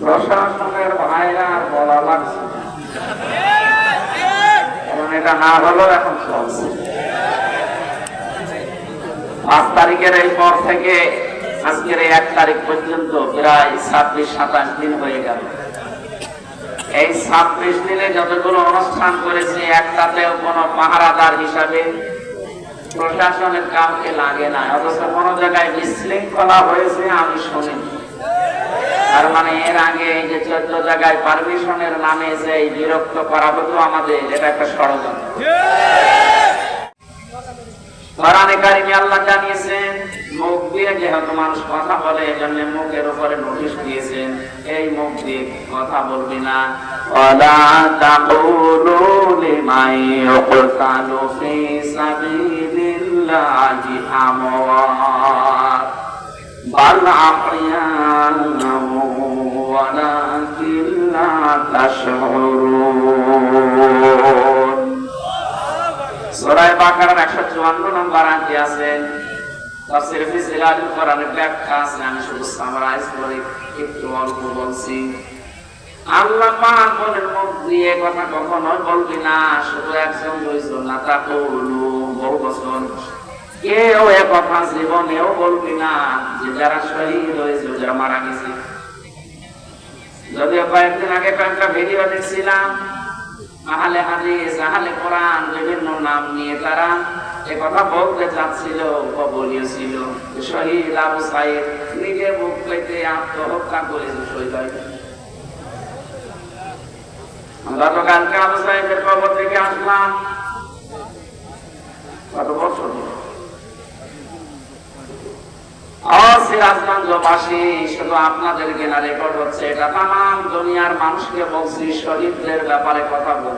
প্রশাসনের ভাইরা বলা লাগছে। এটা না হলেও এখন পাঁচ তারিখের এই পর থেকে আজকের এক তারিখ পর্যন্ত প্রায় ছাব্বিশ, সাতাশ দিন হয়ে গেল। এই ছাব্বিশ দিনে যতগুলো অনুষ্ঠান করেছি, একটাতেও কোনো পাহারাদার হিসাবে প্রশাসনের কাউকে লাগে না অথচ কোনো জায়গায় বিশৃঙ্খলা হয়েছে, আমি শুনিনি। তার মানে এর আগে এই যে চোদ্দ জায়গায় পারমিশনের নামে যে বিরক্ত করা হতো আমাদের, এটা একটা ষড়যন্ত্র। কোরআনে আল্লাহ জানিয়েছেন, মুখ দিয়ে যেহেতু মানুষ কথা বলে, এজন্য মুখের উপরে নোটিশ দিয়েছেন, এই মুখ দিয়ে কথা বলবি না। ওয়ালা বাল আহয়াউ সূরা বাকারার 154 নম্বর আয়াতে আছে না, শুধু একজন জীবনেও বলবি না, যে যারা শহীদ হয়েছে যারা মারা গেছে। যদিও কয়েকদিন আগে কয়েকটা ভিডিও দেখছিলাম আহলে হাদিস, আহলে কোরআন বিভিন্ন নাম নিয়ে তারা এ কথা বলতে চাচ্ছিল বলিয়েছিল শহীদ আবু সাইদ নিজের মুখ পেতে আত্মহত্যা করেছে শহীদ হয়নি গতকালকে আবু সাইদের কবর থেকে আসলাম। কত বছর? শুধু আপনাদের কেনা রেকর্ড হচ্ছে, এটা তাম দুনিয়ার মানুষকে বলছি, শহীদদের ব্যাপারে কথা হলে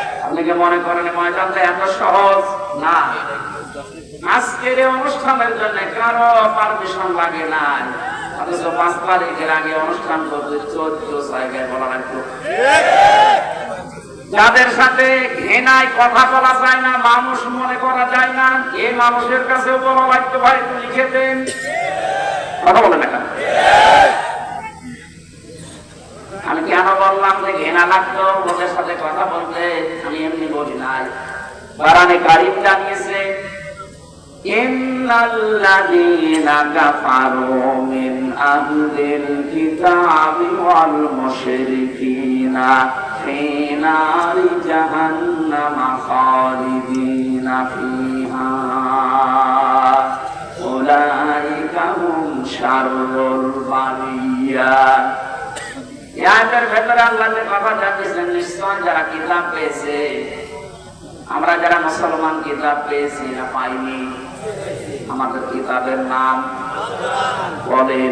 আপনি কি মনে করেন ময়দানটা এত সহজ? না। আজকের অনুষ্ঠানের জন্য কারও পারমিশন লাগে না যাদের সাথে ঘৃণায় কথা বলা যায় না, মানুষ মনে করা যায় না এই মানুষের কাছেও বলা লাগতো ভাই লিখে দেন। কথা বলে না? আমি কেন বললাম যে ঘেনা লাগতো ওদের সাথে কথা বলতে আমি এমনি বলি নাই। বারানে কারিম জানিয়েছে, ইন্নাল্লাযীনা ইয়াদের ভেতরে আল্লাহ কথা জানিয়েছেন নিশ্চয় যারা কিতাব পেয়েছে, আমরা যারা মুসলমান কিতাব পেয়েছি না পাইনি। আমাদের কিতাবের নাম বলেন।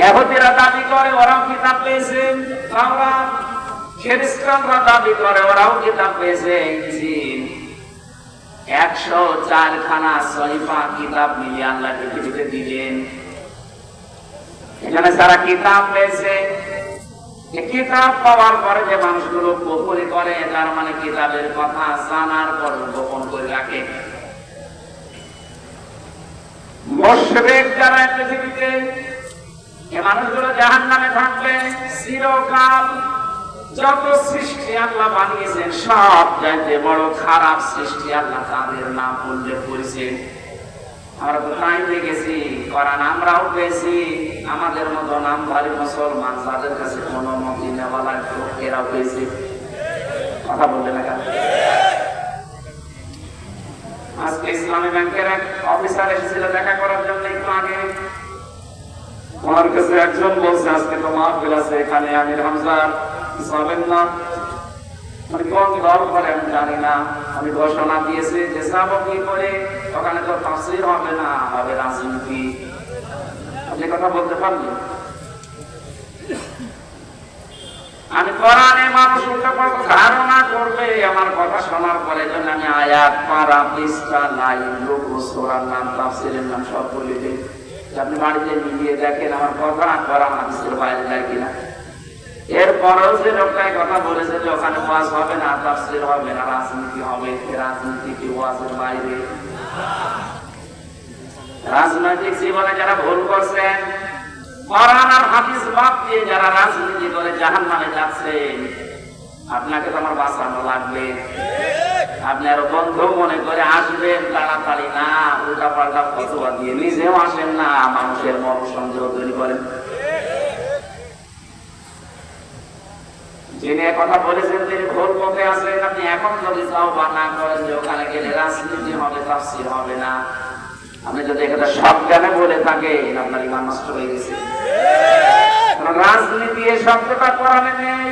ইহুদিরা দাবি করে, ওরাও কিতাব পেয়েছে। আমরা খ্রিস্টানরা দাবি করে, ওরাও কিতাব পেয়েছে একশো চারখানা সহিফা কিতাব মিলিয়ে আল্লাহ পৃথিবীতে দিলেন। এখানে যারা কিতাব পেয়েছে কিতাব পাওয়ার পরে যে মানুষগুলো গোপনে করে, তার মানে কিতাবের কথা জানার পর গোপন করে রাখে। মোশরেক যারা পৃথিবীতে, এ মানুষগুলো জাহান নামে থাকবে। চিরকাল যত সৃষ্টি আল্লাহ বানিয়েছেন, সব চাইতে বড় খারাপ সৃষ্টি আল্লাহ তাদের নাম উল্লেখ করেছেন। আমরা তো তাই দেখেছি করান আমরাও পেয়েছি। আমাদের মতো নামধারী মুসলমান যাদের কাছে কোনো মতি নেওয়া লাগতো এরাও পেয়েছি। কথা বললে না? আজকে ইসলামী ব্যাংকের এক অফিসার এসেছিল দেখা করার জন্য একটু আগে। ওনার কাছে একজন বলছে, আজকে তো মাহফিল এখানে আমির হামজা যাবেন না। কোন করে আমি জানি না। আমি ঘোষণা দিয়েছি যে করে? ওখানে তো হবে না, হবে রাজনীতি। আপনি কথা বলতে পারলেন? কোরআনে মানুষ ধারণা করবে, আমার কথা শোনার পরে জন্য আমি আয়াত পারা পৃষ্ঠা লাইন লোক সোরার নাম, তাফসিরের নাম সব বলে দিই। আপনি বাড়িতে মিলিয়ে দেখেন আমার কথা করা হাদিসের বাইরে যায় কিনা। এরপরেও যে লোকটাই কথা বলেছে যে ওখানে ওয়াজ হবে না, তাফসির হবে না, রাজনীতি হবে রাজনীতি কি ওয়াজের বাইরে? রাজনৈতিক জীবনে যারা ভুল করছেন আর দিয়ে যারা রাজনীতি করে জাহান যাচ্ছেন, আপনাকে তো আমার বাঁচানো লাগবে। আপনি আরও বন্ধু মনে করে আসবেন, তাড়াতাড়ি না উল্টা পাল্টা ফতোয়া দিয়ে নিজেও আসেন না, মানুষের মন সংযোগ তৈরি করেন। যিনি কথা বলেছেন, তিনি ভুল পথে আছেন আপনি এখন যদি যাও বা না করেন, যে ওখানে গেলে রাজনীতি হবে, তাফসির হবে না। আপনি যদি এখানে সব জ্ঞানে বলে থাকে আপনার ইমান নষ্ট হয়ে গেছে। রাজনীতি এ শব্দটা কোরআনে নেই।